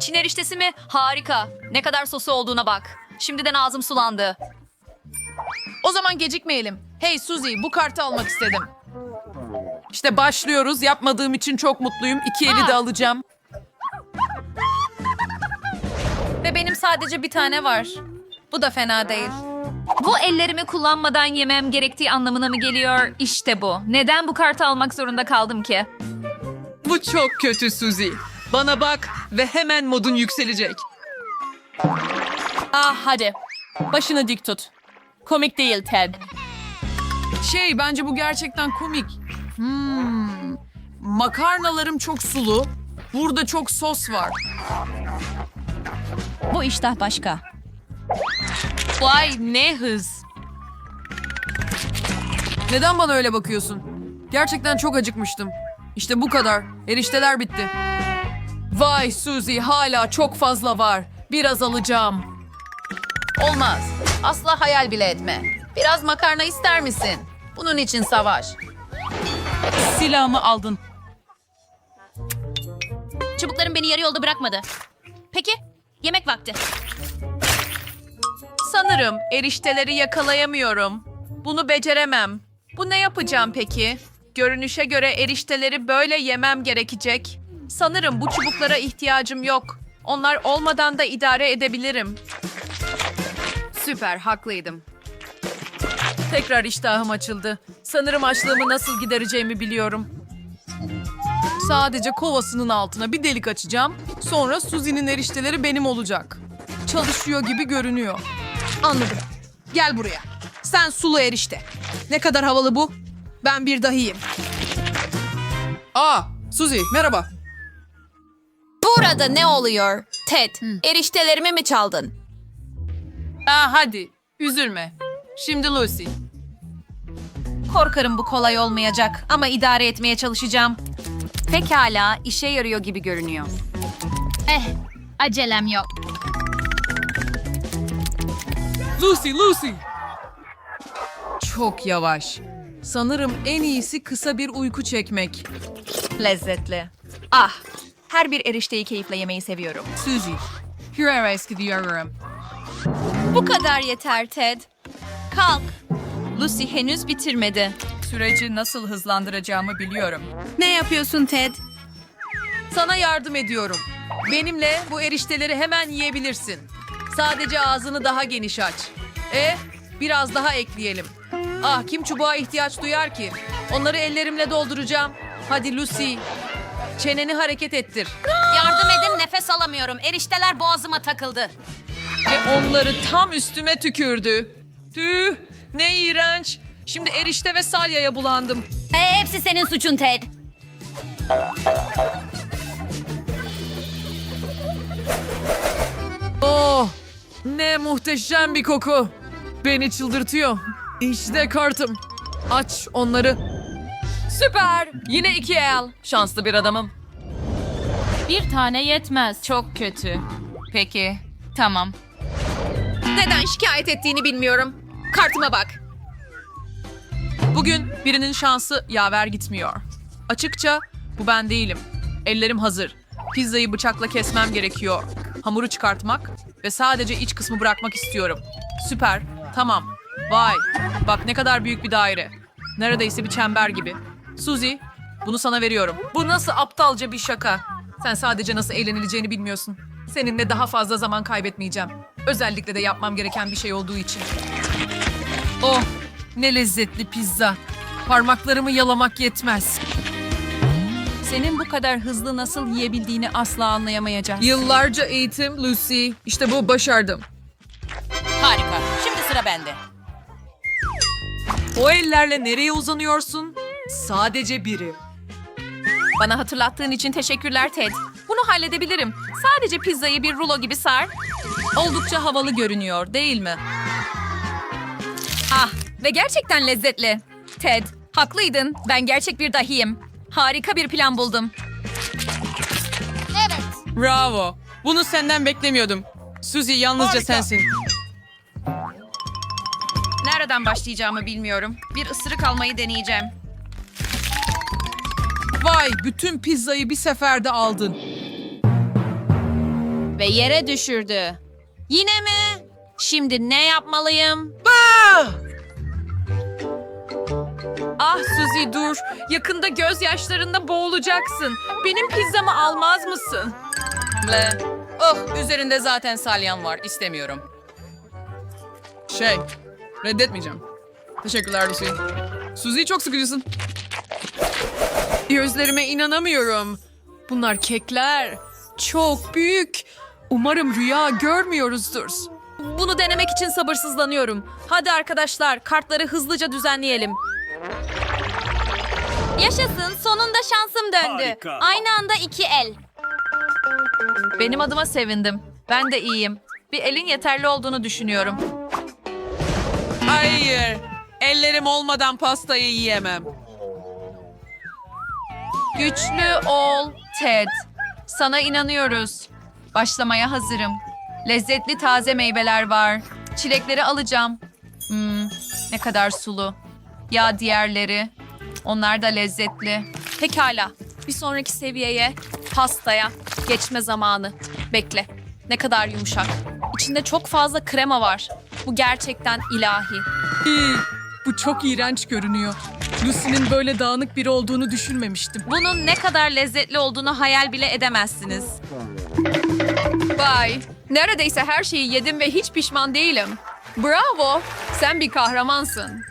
Çin eriştesi mi? Harika. Ne kadar sosu olduğuna bak. Şimdiden ağzım sulandı. O zaman gecikmeyelim. Hey Suzy bu kartı almak istedim. İşte başlıyoruz. Yapmadığım için çok mutluyum. İki eli de alacağım. Ve benim sadece bir tane var. Bu da fena değil. Bu ellerimi kullanmadan yemem gerektiği anlamına mı geliyor? İşte bu. Neden bu kartı almak zorunda kaldım ki? Bu çok kötü Suzy. Bana bak ve hemen modun yükselecek. Ah hadi. Başını dik tut. Komik değil Ted. Şey bence bu gerçekten komik. Hmm. Makarnalarım çok sulu. Burada çok sos var. Bu iştah başka. Vay ne hız. Neden bana öyle bakıyorsun? Gerçekten çok acıkmıştım. İşte bu kadar. Erişteler bitti. Vay Suzy hala çok fazla var. Biraz alacağım. Olmaz. Asla hayal bile etme. Biraz makarna ister misin? Bunun için savaş. Silahımı aldın. Çubuklarım beni yarı yolda bırakmadı. Peki, yemek vakti. Sanırım erişteleri yakalayamıyorum. Bunu beceremem. Bu ne yapacağım peki? Görünüşe göre erişteleri böyle yemem gerekecek. Sanırım bu çubuklara ihtiyacım yok. Onlar olmadan da idare edebilirim. Süper, haklıydım. Tekrar iştahım açıldı. Sanırım açlığımı nasıl gidereceğimi biliyorum. Sadece kovasının altına bir delik açacağım. Sonra Suzi'nin erişteleri benim olacak. Çalışıyor gibi görünüyor. Anladım. Gel buraya. Sen sulu erişte. Ne kadar havalı bu? Ben bir dahiyim. Aa, Suzi merhaba. Burada ne oluyor? Ted, eriştelerimi mi çaldın? Aa hadi, üzülme. Şimdi Lucy. Korkarım bu kolay olmayacak ama idare etmeye çalışacağım. Pekala, işe yarıyor gibi görünüyor. Eh, acelem yok. Lucy, Lucy. Çok yavaş. Sanırım en iyisi kısa bir uyku çekmek. Lezzetli. Ah, her bir erişteyi keyifle yemeyi seviyorum. Suzy, Hurares gidiyorum. Bu kadar yeter Ted. Kalk. Lucy henüz bitirmedi. Süreci nasıl hızlandıracağımı biliyorum. Ne yapıyorsun Ted? Sana yardım ediyorum. Benimle bu erişteleri hemen yiyebilirsin. Sadece ağzını daha geniş aç. E, biraz daha ekleyelim. Ah, kim çubuğa ihtiyaç duyar ki? Onları ellerimle dolduracağım. Hadi Lucy. Çeneni hareket ettir. Yardım edin nefes alamıyorum. Erişteler boğazıma takıldı. Ve onları tam üstüme tükürdü. Tüh, ne iğrenç. Şimdi erişte ve salyaya bulandım. E, hepsi senin suçun Ted. Oh, ne muhteşem bir koku. Beni çıldırtıyor. İşte kartım. Aç onları. Süper. Yine iki el. Şanslı bir adamım. Bir tane yetmez. Çok kötü. Peki, tamam. Neden şikayet ettiğini bilmiyorum. Kartıma bak. Bugün birinin şansı yaver gitmiyor. Açıkça bu ben değilim. Ellerim hazır. Pizzayı bıçakla kesmem gerekiyor. Hamuru çıkartmak ve sadece iç kısmı bırakmak istiyorum. Süper. Tamam. Vay. Bak ne kadar büyük bir daire. Neredeyse bir çember gibi. Suzy, bunu sana veriyorum. Bu nasıl aptalca bir şaka? Sen sadece nasıl eğlenileceğini bilmiyorsun. Seninle daha fazla zaman kaybetmeyeceğim. Özellikle de yapmam gereken bir şey olduğu için. Oh, ne lezzetli pizza. Parmaklarımı yalamak yetmez. Senin bu kadar hızlı nasıl yiyebildiğini asla anlayamayacağız. Yıllarca eğitim Lucy. İşte bu başardım. Harika. Şimdi sıra bende. O ellerle nereye uzanıyorsun? Sadece biri. Bana hatırlattığın için teşekkürler Ted. Bunu halledebilirim. Sadece pizzayı bir rulo gibi sar. Oldukça havalı görünüyor değil mi? Ah ve gerçekten lezzetli. Ted, haklıydın. Ben gerçek bir dahiyim. Harika bir plan buldum. Bravo. Bunu senden beklemiyordum. Suzy yalnızca sensin. Nereden başlayacağımı bilmiyorum. Bir ısırık almayı deneyeceğim. Vay bütün pizzayı bir seferde aldın. ve yere düşürdü. Yine mi? Şimdi ne yapmalıyım? Ah Suzy dur. Yakında gözyaşlarında boğulacaksın. Benim pizzamı almaz mısın? Le. Oh, üzerinde zaten salyan var. İstemiyorum. Şey, reddetmeyeceğim. Teşekkürler Lucy. Suzy çok sıkıcısın. Gözlerime inanamıyorum. Bunlar kekler. Çok büyük. Umarım rüya görmüyoruzdur. Bunu denemek için sabırsızlanıyorum. Hadi arkadaşlar, kartları hızlıca düzenleyelim. Yaşasın sonunda şansım döndü. Aynı anda iki el. Benim adıma sevindim. Ben de iyiyim. Bir elin yeterli olduğunu düşünüyorum. Hayır. Ellerim olmadan pastayı yiyemem. Güçlü ol Ted. Sana inanıyoruz. Başlamaya hazırım. Lezzetli taze meyveler var. Çilekleri alacağım. Hmm, ne kadar sulu. Ya diğerleri. Onlar da lezzetli. Pekala. Bir sonraki seviyeye, pastaya geçme zamanı. Bekle. Ne kadar yumuşak. İçinde çok fazla krema var. Bu gerçekten ilahi. Bu çok iğrenç görünüyor. Lucy'nin böyle dağınık biri olduğunu düşünmemiştim. Bunun ne kadar lezzetli olduğunu hayal bile edemezsiniz. Bay. Neredeyse her şeyi yedim ve hiç pişman değilim. Bravo. Sen bir kahramansın.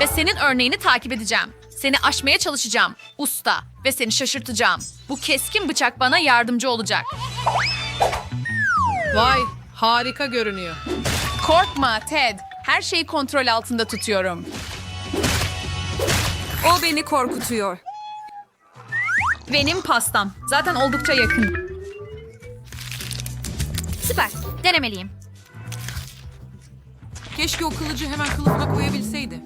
Ve senin örneğini takip edeceğim. Seni aşmaya çalışacağım. Usta. Ve seni şaşırtacağım. Bu keskin bıçak bana yardımcı olacak. Vay, harika görünüyor. Korkma Ted. Her şeyi kontrol altında tutuyorum. O beni korkutuyor. Benim pastam. Zaten oldukça yakın. Süper. Denemeliyim. Keşke o kılıcı hemen kılıfına koyabilseydi.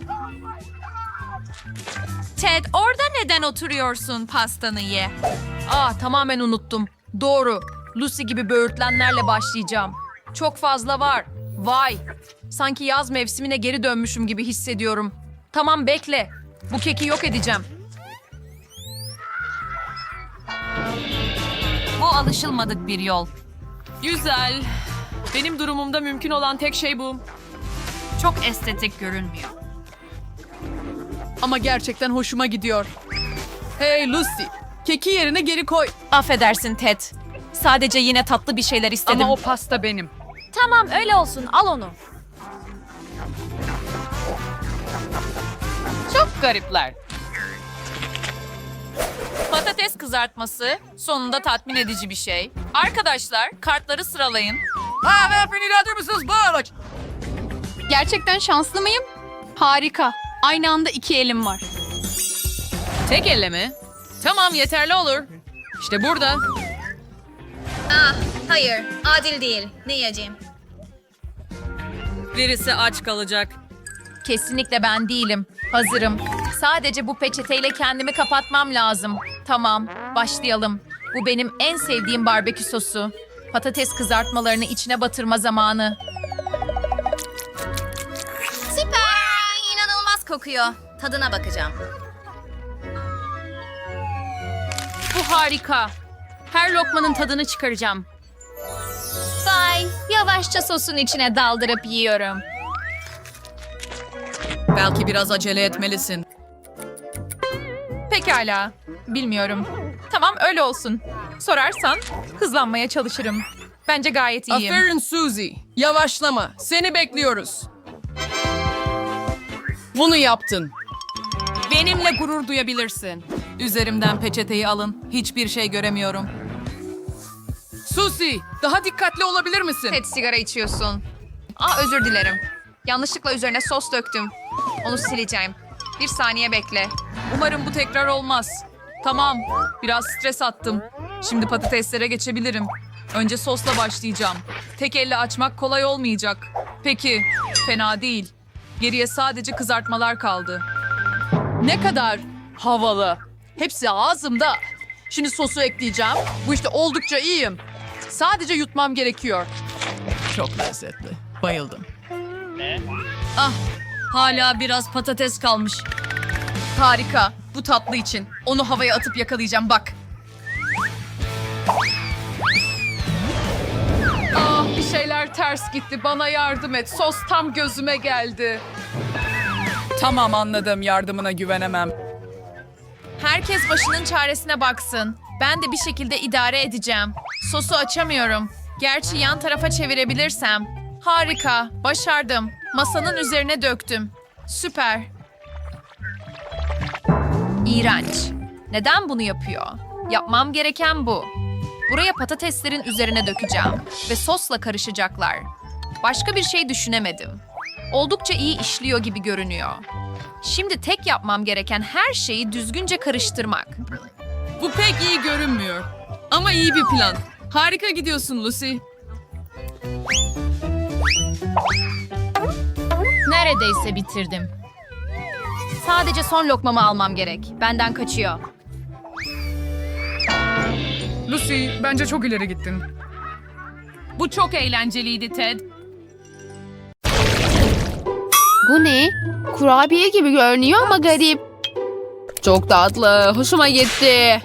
Ted orada neden oturuyorsun pastanı ye? Aa tamamen unuttum. Doğru. Lucy gibi böğürtlenlerle başlayacağım. Çok fazla var. Vay. Sanki yaz mevsimine geri dönmüşüm gibi hissediyorum. Tamam bekle. Bu keki yok edeceğim. Bu alışılmadık bir yol. Güzel. Benim durumumda mümkün olan tek şey bu. Çok estetik görünmüyor. Ama gerçekten hoşuma gidiyor. Hey Lucy, keki yerine geri koy. Affedersin Ted. Sadece yine tatlı bir şeyler istedim. Ama o pasta benim. Tamam öyle olsun al onu. Çok garipler. Patates kızartması sonunda tatmin edici bir şey. Arkadaşlar kartları sıralayın. Ha ve beni inandır mısınız? Bağlaç. Gerçekten şanslı mıyım? Harika. Aynı anda iki elim var. Tek elle mi? Tamam yeterli olur. İşte burada. Ah hayır adil değil. Ne yiyeceğim? Birisi aç kalacak. Kesinlikle ben değilim. Hazırım. Sadece bu peçeteyle kendimi kapatmam lazım. Tamam, başlayalım. Bu benim en sevdiğim barbekü sosu. Patates kızartmalarını içine batırma zamanı. Süper. İnanılmaz kokuyor. Tadına bakacağım. Bu harika. Her lokmanın tadını çıkaracağım. Vay, yavaşça sosun içine daldırıp yiyorum. Belki biraz acele etmelisin. Pekala, bilmiyorum. Tamam, öyle olsun. Sorarsan hızlanmaya çalışırım. Bence gayet iyiyim. Aferin Suzy. Yavaşlama. Seni bekliyoruz. Bunu yaptın. Benimle gurur duyabilirsin. Üzerimden peçeteyi alın. Hiçbir şey göremiyorum. Suzy, daha dikkatli olabilir misin? Ted sigara içiyorsun. Aa özür dilerim. Yanlışlıkla üzerine sos döktüm. Onu sileceğim. Bir saniye bekle. Umarım bu tekrar olmaz. Tamam, biraz stres attım. Şimdi patateslere geçebilirim. Önce sosla başlayacağım. Tek elle açmak kolay olmayacak. Peki, fena değil. Geriye sadece kızartmalar kaldı. Ne kadar havalı. Hepsi ağzımda. Şimdi sosu ekleyeceğim. Bu işte oldukça iyiyim. Sadece yutmam gerekiyor. Çok lezzetli. Bayıldım. Ah, hala biraz patates kalmış. Harika. Bu tatlı için. Onu havaya atıp yakalayacağım bak. Ah bir şeyler ters gitti. Bana yardım et. Sos tam gözüme geldi. Tamam anladım. Yardımına güvenemem. Herkes başının çaresine baksın. Ben de bir şekilde idare edeceğim. Sosu açamıyorum. Gerçi yan tarafa çevirebilirsem. Harika, başardım. Masanın üzerine döktüm. Süper. İğrenç. Neden bunu yapıyor? Yapmam gereken bu. Buraya patateslerin üzerine dökeceğim ve sosla karışacaklar. Başka bir şey düşünemedim. Oldukça iyi işliyor gibi görünüyor. Şimdi tek yapmam gereken her şeyi düzgünce karıştırmak. Bu pek iyi görünmüyor. Ama iyi bir plan. Harika gidiyorsun Lucy. Neredeyse bitirdim. Sadece son lokmamı almam gerek. Benden kaçıyor. Lucy, bence çok ileri gittin. Bu çok eğlenceliydi Ted. Bu ne? Kurabiye gibi görünüyor ama garip. Çok tatlı. Hoşuma gitti.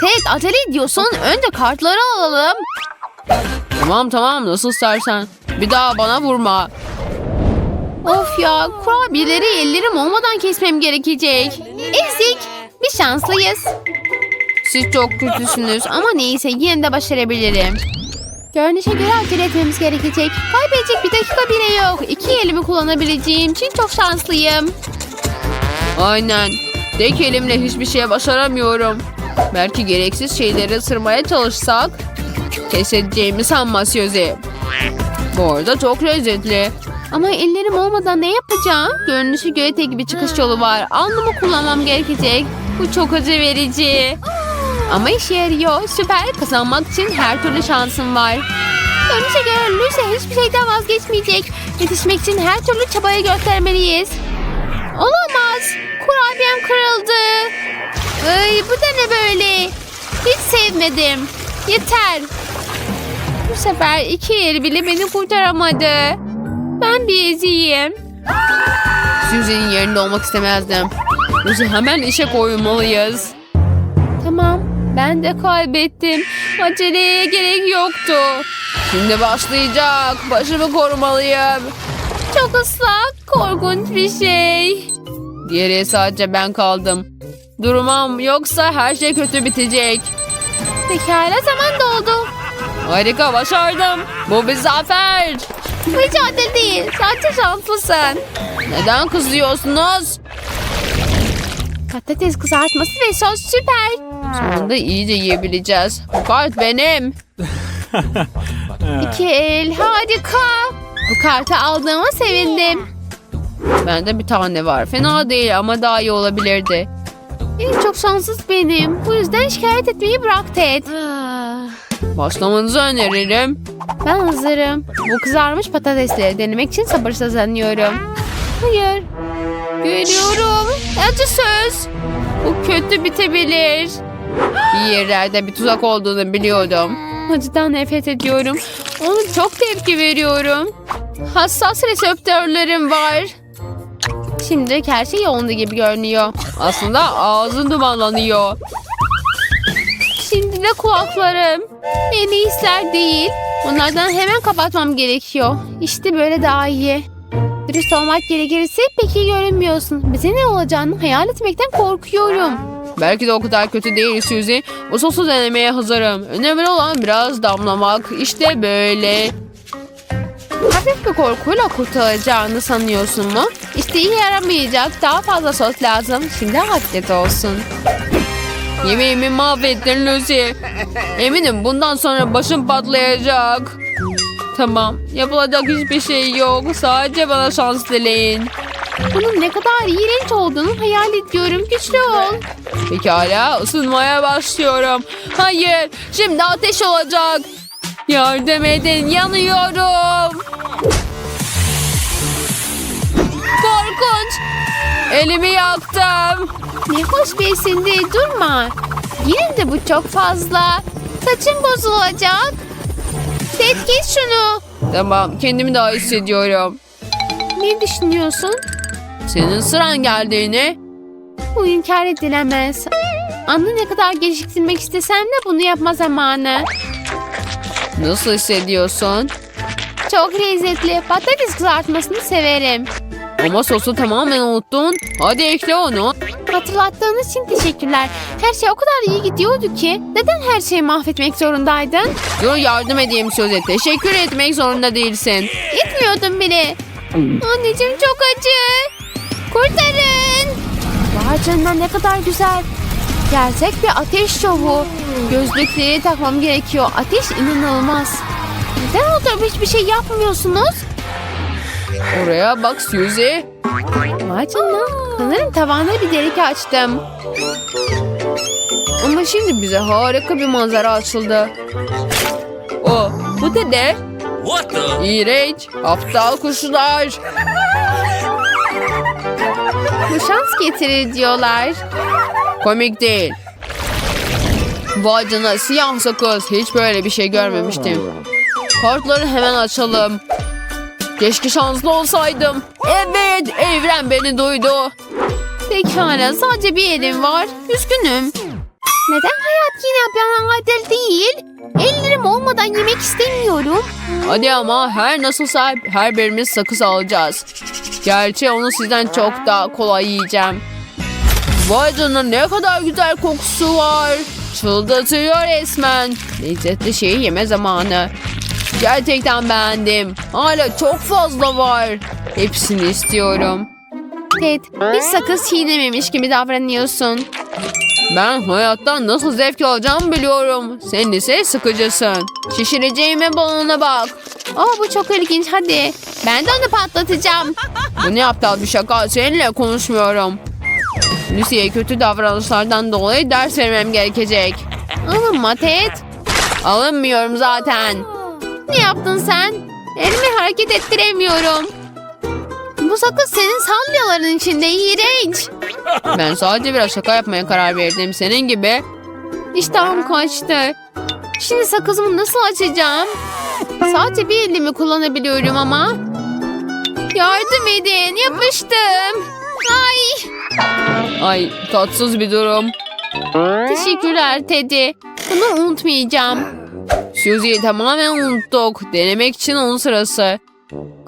Ted acele ediyorsun. Önce kartları alalım. Tamam tamam nasıl istersen. Bir daha bana vurma. Of ya kurabiyeleri ellerim olmadan kesmem gerekecek. Ezik. Bir şanslıyız. Siz çok kötüsünüz ama neyse yine de başarabilirim. Görünüşe göre acele etmemiz gerekecek. Kaybedecek bir dakika bile yok. İki elimi kullanabileceğim için çok şanslıyım. Aynen. Tek elimle hiçbir şey başaramıyorum. Belki gereksiz şeyleri ısırmaya çalışsak pes edeceğimi sanma Suzy. Bu arada çok lezzetli. Ama ellerim olmadan ne yapacağım? Görünüşe göre tek bir çıkış yolu var. Alnımı kullanmam gerekecek. Bu çok acı verici. Ama işe yarıyor. Süper. Kazanmak için her türlü şansım var. Görünüşe göre Lucy hiçbir şeyden vazgeçmeyecek. Yetişmek için her türlü çabayı göstermeliyiz. Olamaz. Kurabiyem kırıldı. Ay, bu da ne böyle? Hiç sevmedim. Yeter. Bu sefer iki el bile beni kurtaramadı. Ben bir eziyim. Suzy'nin yerinde olmak istemezdim. Lucy hemen işe koyulmalıyız. Tamam. Ben de kaybettim. Aceleye gerek yoktu. Şimdi başlayacak. Başımı korumalıyım. Çok ıslak. Korkunç bir şey. Geriye sadece ben kaldım. Durmam yoksa her şey kötü bitecek. Pekala zaman doldu. Harika başardım. Bu bir zafer. Hiç adil değil. Sadece şanslısın. Neden kızıyorsunuz? Patates kızartması ve sos süper. Sonunda iyice yiyebileceğiz. Bu kart benim. İki el harika. Bu kartı aldığıma sevindim. Bende bir tane var. Fena değil ama daha iyi olabilirdi. En çok şanssız benim. Bu yüzden şikayet etmeyi bırak Ted. Başlamanızı öneririm. Ben hazırım. Bu kızarmış patatesleri denemek için sabırsızlanıyorum. Hayır. Görüyorum. Acı söz. Bu kötü bitebilir. Bir yerlerde bir tuzak olduğunu biliyordum. Acıdan nefret ediyorum. Ona çok tepki veriyorum. Hassas reseptörlerim var. Şimdi her şey yolunda gibi görünüyor. Aslında ağzın dumanlanıyor. Şimdi de kulaklarım. Yeni hisler değil. Onlardan hemen kapatmam gerekiyor. İşte böyle daha iyi. Dürüst olmak gerekirse pek iyi görünmüyorsun. Bize ne olacağını hayal etmekten korkuyorum. Belki de o kadar kötü değil Suzy. Bu sosu denemeye hazırım. Önemli olan biraz damlamak. İşte böyle. Hafif bir korkuyla kurtulacağını sanıyorsun mu? İşte iyi yaramayacak. Daha fazla sos lazım. Şimdi afiyet olsun. Yemeğimi mahvettin Lucy. Eminim bundan sonra başım patlayacak. Tamam. Yapılacak hiçbir şey yok. Sadece bana şans dileyin. Bunun ne kadar iğrenç olduğunu hayal ediyorum. Güçlü ol. Pekala ısınmaya başlıyorum. Hayır şimdi ateş olacak. Yardım edin yanıyorum. Korkunç. Elimi yaktım. Ne hoş bir esindi durma. Yine de bu çok fazla. Saçım bozulacak. Ted şunu. Tamam kendimi daha hissediyorum. Ne düşünüyorsun? Senin sıran geldiğini. Bu inkar edilemez. Anı ne kadar geciktirmek istesem de bunu yapma zamanı. Nasıl hissediyorsun? Çok lezzetli. Patates kızartmasını severim. Ama sosu tamamen unuttun. Hadi ekle onu. Hatırlattığınız için teşekkürler. Her şey o kadar iyi gidiyordu ki. Neden her şeyi mahvetmek zorundaydın? Dur yardım edeyim söze. Teşekkür etmek zorunda değilsin. Etmiyordum bile. Anneciğim çok acı. Kurtarın. Vay canına ne kadar güzel. Gerçek bir ateş şovu. Gözlükleri takmam gerekiyor. Ateş inanılmaz. Neden oturup hiçbir şey yapmıyorsunuz? Oraya bak Suzy. Vay canına. Sanırım tavanda bir delik açtım. Ama şimdi bize harika bir manzara açıldı. O, bu da ne? What the? İğrenç, aptal kuşlar. Bu şans getirir diyorlar. Komik değil. Vay canına siyah sakız. Hiç böyle bir şey görmemiştim. Kartları hemen açalım. Keşke şanslı olsaydım. Evet, evren beni duydu. Pekala sadece bir elim var. Üzgünüm. Neden hayat yine bana adil değil? Ellerim olmadan yemek istemiyorum. Hadi ama her nasılsa her birimiz sakız alacağız. Gerçi onu sizden çok daha kolay yiyeceğim. Vay canına ne kadar güzel kokusu var. Çıldırtıyor resmen. Lezzetli şeyi yeme zamanı. Gerçekten beğendim. Hala çok fazla var. Hepsini istiyorum. Ted, hiç sakız çiğnememiş gibi davranıyorsun. Ben hayattan nasıl zevk alacağımı biliyorum. Sen ise sıkıcısın. Şişireceğime balona bak. Oh bu çok ilginç hadi. Ben de onu patlatacağım. Bu ne aptal bir şaka. Seninle konuşmuyorum. Lucy'ye kötü davranışlardan dolayı ders vermem gerekecek. Alınma Ted. Alınmıyorum zaten. Ne yaptın sen? Elimi hareket ettiremiyorum. Bu sakız senin salyaların içinde iğrenç. Ben sadece biraz şaka yapmaya karar verdim. Senin gibi. İştahım kaçtı. Şimdi sakızımı nasıl açacağım? Sadece bir elimi kullanabiliyorum ama. Yardım edin yapıştım. Ay Ay tatsız bir durum. teşekkürler Teddy. Bunu unutmayacağım. Susie'yi tamamen unuttuk. Denemek için onun sırası.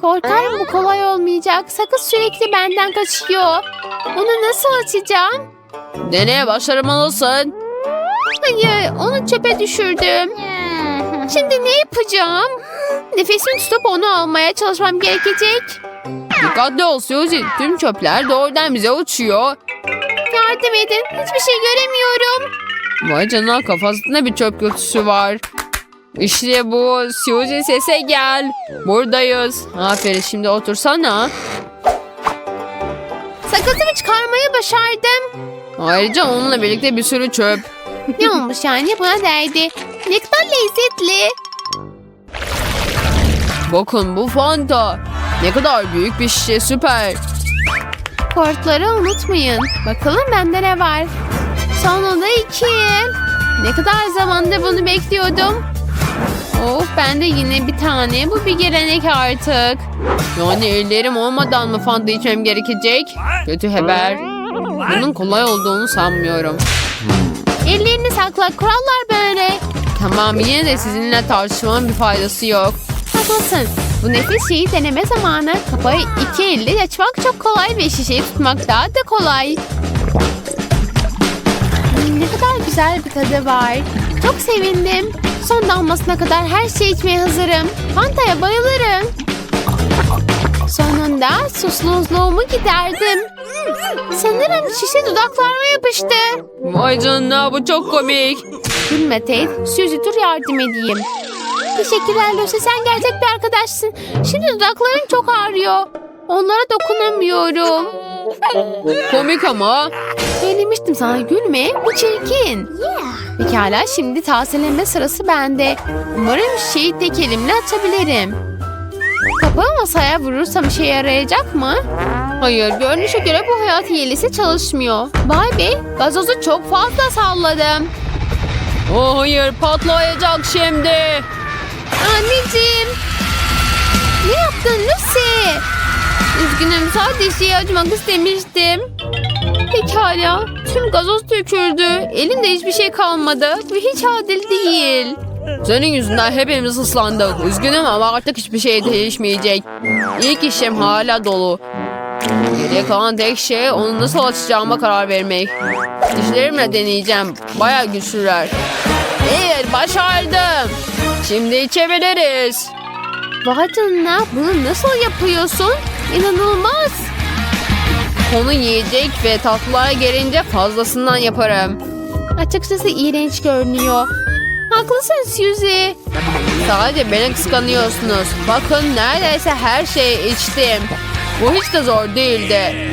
Korkarım bu kolay olmayacak. Sakız sürekli benden kaçıyor. Onu nasıl açacağım? Deneye başarmalısın. Hayır, onu çöpe düşürdüm. Şimdi ne yapacağım? Nefesimi tutup onu almaya çalışmam gerekecek. Dikkatli ol Susie. Tüm çöpler doğrudan bize uçuyor. Yardım edin. Hiçbir şey göremiyorum. Vay canına kafasında bir çöp kutusu var. İşte bu. Suzy sese gel. Buradayız. Aferin şimdi otursana. Sakızımı çıkarmayı başardım. Ayrıca onunla birlikte bir sürü çöp. Ne olmuş yani buna değdi. Ne kadar lezzetli. Bakın bu Fanta. Ne kadar büyük bir şişe süper. Kortları unutmayın. Bakalım bende ne var. Sonunda iki. Ne kadar zamandır bunu bekliyordum. Of bende yine bir tane. Bu bir gelenek artık. Yani ellerim olmadan mı Fanta içmem gerekecek? Kötü haber. Bunun kolay olduğunu sanmıyorum. Ellerini sakla. Kurallar böyle. Tamam yine de sizinle tartışmanın bir faydası yok. Haklısın. Bu nefis şeyi deneme zamanı. Kapıyı iki elle açmak çok kolay ve şişeyi tutmak daha da kolay. Hmm, Ne kadar güzel bir tadı var. Çok sevindim. Son damlasına kadar her şeyi içmeye hazırım. Fanta'ya bayılırım. Sonunda susuzluğumu giderdim. Sanırım şişe dudaklarıma yapıştı. Vay canına bu çok komik. Gülme Ted. Suzy dur yardım edeyim. Teşekkürler Lucy. Sen gerçek bir arkadaşsın. Şimdi dudaklarım çok ağrıyor. Onlara dokunamıyorum. Komik ama. Söylemiştim sana gülme. Bu çirkin. Pekala şimdi tazeleme sırası bende. Umarım şeyi tek elimle açabilirim. Kapağı masaya vurursam işe yarayacak mı? Hayır, görünüşe göre bu hayat hilesi çalışmıyor. Vay be, gazozu çok fazla salladım. Oh hayır patlayacak şimdi. Anneciğim. Ne yaptın Lucy? Üzgünüm sadece şeyi acımak istemiştim. Pekala. Tüm gazoz döküldü. Elimde hiçbir şey kalmadı. Bu hiç adil değil. Senin yüzünden hepimiz ıslandık. Üzgünüm ama artık hiçbir şey değişmeyecek. İlk işim hala dolu. Geriye kalan tek şey onu nasıl açacağıma karar vermek. Dişlerimle deneyeceğim. Baya güçlüler. Evet başardım. Şimdi içebiliriz. Vay canına bunu nasıl yapıyorsun? İnanılmaz. Onu yiyecek ve tatlılara gelince fazlasından yaparım. Açıkçası iğrenç görünüyor. Haklısın Suzy. Sadece beni kıskanıyorsunuz. Bakın neredeyse her şeyi içtim. Bu hiç de zor değildi.